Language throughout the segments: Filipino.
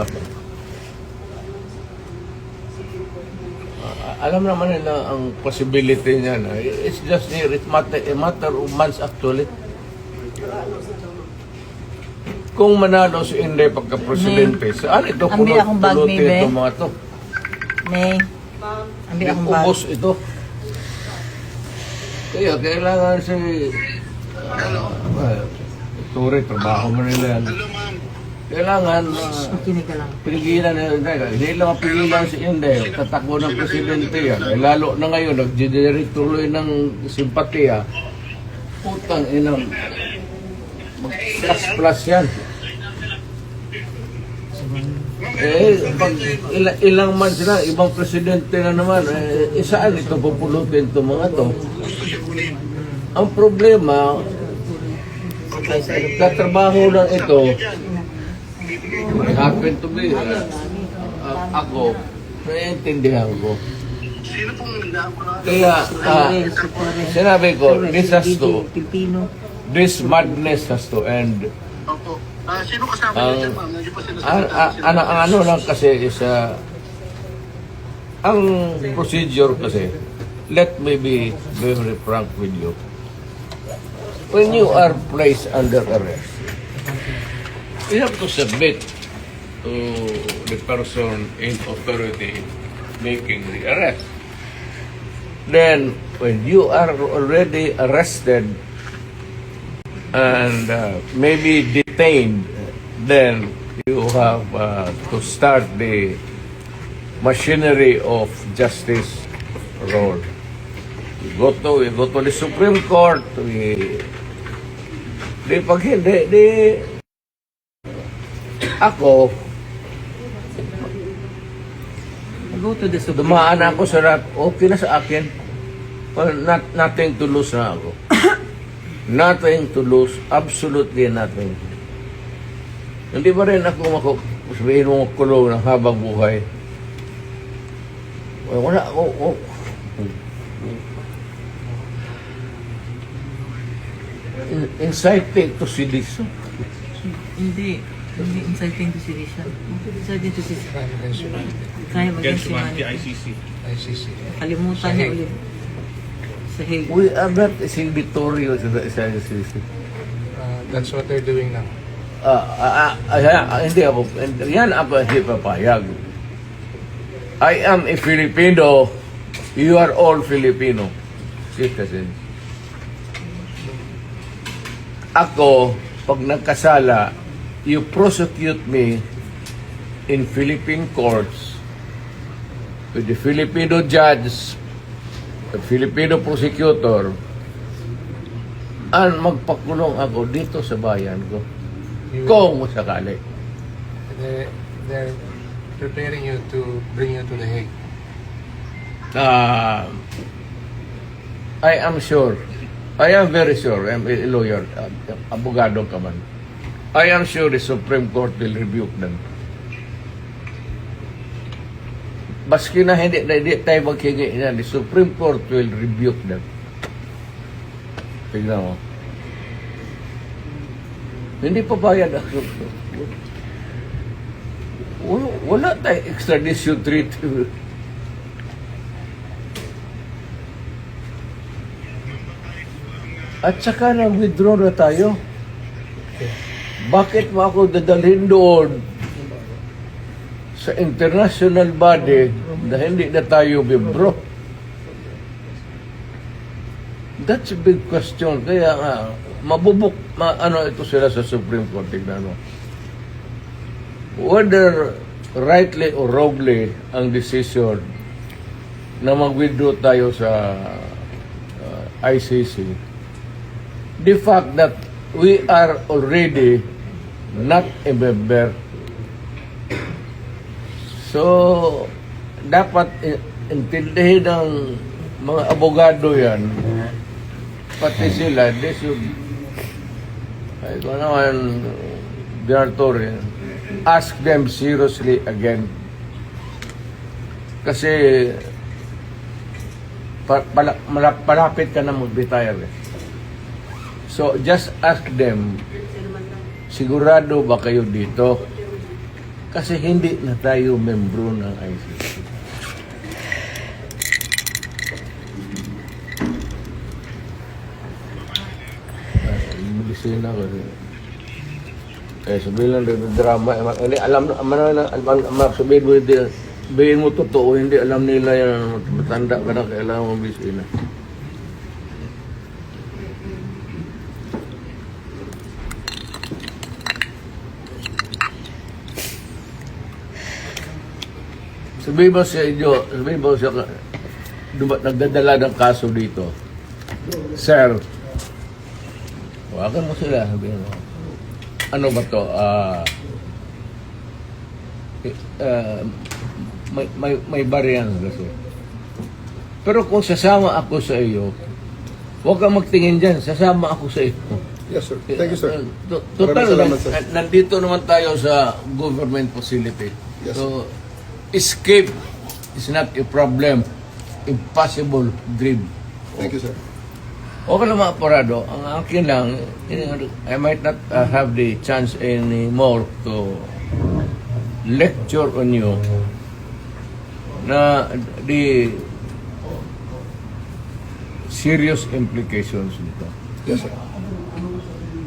Pa. Ah, alam naman nila ang possibility niya na it's just near, it's matter, a matter of months actually. Kung manalo si Inday pagka-presidente, saan ito pulot, akong bag, pulutin Maybe. itong mga to? May. Ambil akong bag. Ubos ito. Kaya kailangan si... Uh, Turi, trabaho mo nila yan. Kailangan uh, Makinig ka lang. pigilan na yun. Hindi lang mapigilan si Inday. Tatakbo ng presidente yan. Eh, lalo na ngayon, nag-generate tuloy ng simpatiya. Putang inang mag-plus-plus yan. Eh, pag ila- ilang man sila, ibang presidente na naman, eh, isaan ito pupulutin itong mga to? Ang problema, katrabaho lang ito, happen to be, uh, uh, ako, naiintindihan ko. Kaya, ah, sinabi ko, this has to, this madness has to end. Opo. Ah, sino kasama Ang, niyo dyan, ma'am? Hindi pa sila ang, ang, ang, ang ano lang kasi is, ah, ang procedure kasi, let me be very frank with you. When you are placed under arrest, you have to submit to the person in authority making the arrest. Then, when you are already arrested and uh, maybe detained, then you have uh, to start the machinery of justice role. We go to, we go to the Supreme Court, we, di pag hindi, di, ako, Go to the Supreme dumaan ako sa rat, okay na sa akin. Well, not, nothing to lose na ako. nothing to lose, absolutely nothing. Hindi ba rin ako mako, sabihin mo kulong ng habang buhay? Wala, wala ako, oh, In- inciting to sedition. Hindi. Hindi inciting to sedition. Inciting to sedition. Kaya mag-against humanity. ICC. ICC. Kalimutan niya ulit. Sa Hague. We are not signatory sa sa sa- Uh, that's what they're doing now. Ah, ah, ah, ah, ah, hindi ako, yan ako hindi papayag. I am a Filipino. You are all Filipino citizens. Ako, pag nagkasala, you prosecute me in Philippine courts with the Filipino judge, the Filipino prosecutor, and magpakulong ako dito sa bayan ko. You- Kung sakali. They're, they're preparing you to bring you to the Hague. Uh, I am sure, I am very sure, I'm a lawyer, uh, abogado ka man. I am sure the Supreme Court will rebuke them. Baski na hindi, na hindi tayo maghingi na, the Supreme Court will rebuke them. Tignan mo. Hindi pa bayad ang Supreme Court. Wala, wala tayong extradition treaty. At saka nag-withdraw na tayo. Bakit mo ako dadalhin doon sa international body na hindi na tayo bibro? That's a big question. Kaya nga, mabubuk, ma, ano ito sila sa Supreme Court, tignan mo. Whether rightly or wrongly ang decision na mag-withdraw tayo sa uh, ICC, the fact that we are already not a member. So, dapat intindihin ng mga abogado yan, pati sila, they should, ay ko naman, Diartore, ask them seriously again. Kasi, pa, pala, malap- palapit ka na mag-retire. So, just ask them, sigurado ba kayo dito? Kasi hindi na tayo membro ng ICC. Ah, Medisina ko rin. Eh, sabihin lang rin, drama. eh, Hindi, alam, alam, alam, alam, alam, sabihin mo, sabihin mo totoo, hindi alam nila yan, matanda ka na, kailangan mo medisina. Sabihin mo sa inyo, sabihin mo sa, nagdadala ng kaso dito. Sir, Huwagan mo sila, sabihin mo. Ano ba to? Ah, eh, ah, may, may, may variance kasi. Pero kung sasama ako sa iyo, huwag kang magtingin dyan, sasama ako sa iyo. Yes, sir. Thank you, sir. Uh, to- Total, Maraming salamat, sir. nan- nandito naman tayo sa government facility. Yes, so, escape is not a problem. Impossible dream. Thank you, sir. Okay lang mga parado. Ang akin lang, I might not uh, have the chance anymore to lecture on you na the serious implications nito. Yes, sir.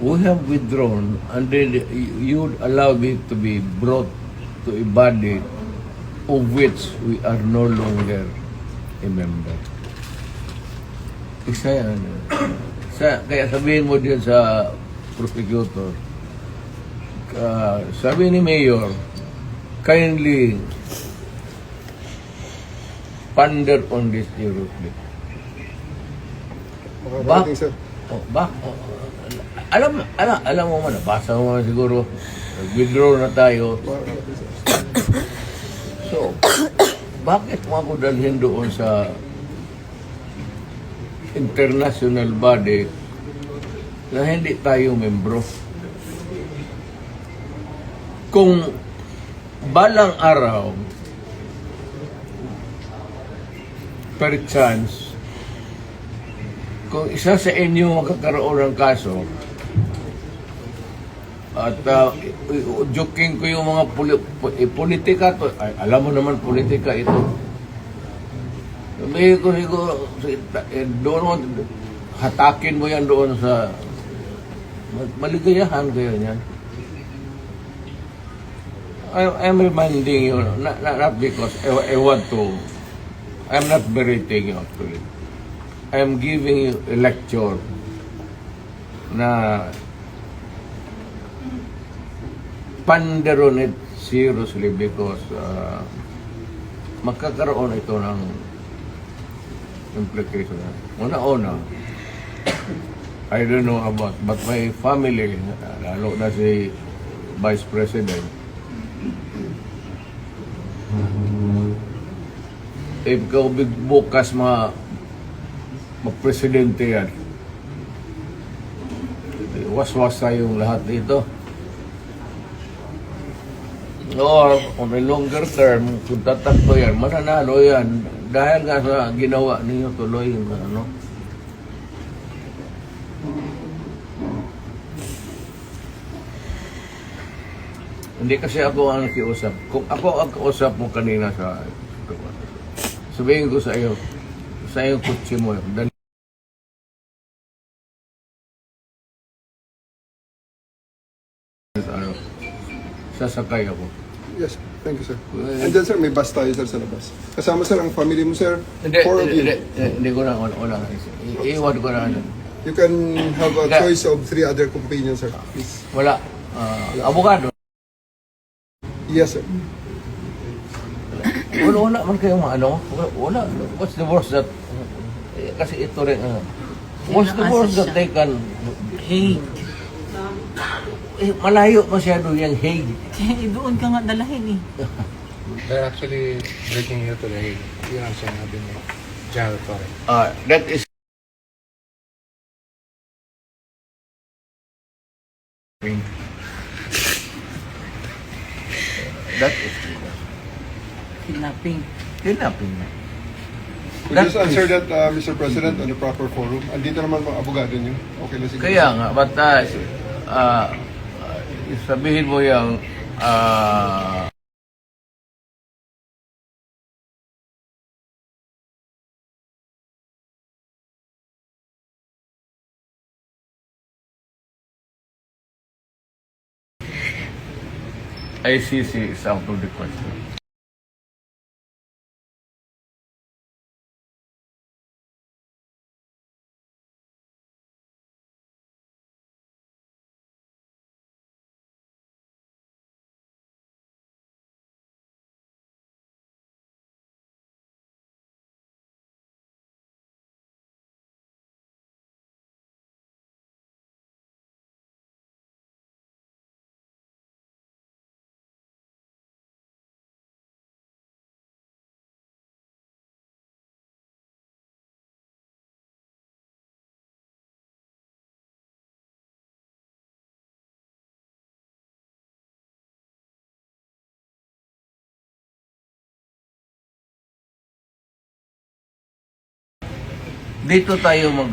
We have withdrawn and then you would allow me to be brought to a body of which we are no longer a member. Isa yan. Sa, kaya sabihin mo din sa prosecutor, uh, sabi ni Mayor, kindly ponder on this directly. Bak-. Oh, bak oh, alam, alam, alam mo man, nabasa mo man siguro, withdraw na tayo. Bakit mo ako dalhin doon sa international body na hindi tayo membro? Kung balang araw, per chance, kung isa sa inyo magkakaroon ng kaso, at uh, joking ko yung mga poli- po- eh, politika to. Ay, alam mo naman politika ito. Sabihin ko siguro, eh, doon hatakin mo yan doon sa ma- maligayahan kayo niyan. I, I'm reminding you, not, not, not because I, I want to, I'm not berating you actually. I'm giving you a lecture na ponder on it seriously because uh, magkakaroon ito ng implication. Una-una, I don't know about, but my family, lalo na si Vice President, if ikaw bukas ma magpresidente yan, waswas tayong lahat dito. Or on a longer term, kung tatakbo yan, mananalo yan. Dahil nga sa ginawa ninyo tuloy, ano, Hindi kasi ako ang nakiusap. Kung ako ang kausap mo kanina sa sabihin ko sa iyo, sa iyo kutsi mo, sasakay ako. Yes, thank you, sir. And then, sir, may bus tayo, sir, sa labas. Kasama, sir, ang family mo, sir. Hindi, Four of hindi, you. hindi, hindi ko na, wala, wala. I- Iwan ko na, ano. You can have a Hindi. choice of three other companions, sir. Please. wala. Ah, abogado. Yes, sir. Wala, wala man kayong mga ano. Wala, wala. What's the worst that, eh, kasi ito rin, ano. What's the worst that they can, Hey, eh, malayo masyado yung Hague. kaya doon ka nga dalahin eh. They're actually bringing you to the Hague. Yun ang sinabi ni General Torre. Ah, that is That is Kidnapping. kidnapping. Could you That just answer is- that, uh, Mr. President, on the proper forum? Andito naman mga abogado niyo. Okay na siguro. Kaya nga, but uh, uh, sabihin mo yung uh, ICC is out of the question. Dito tayo mag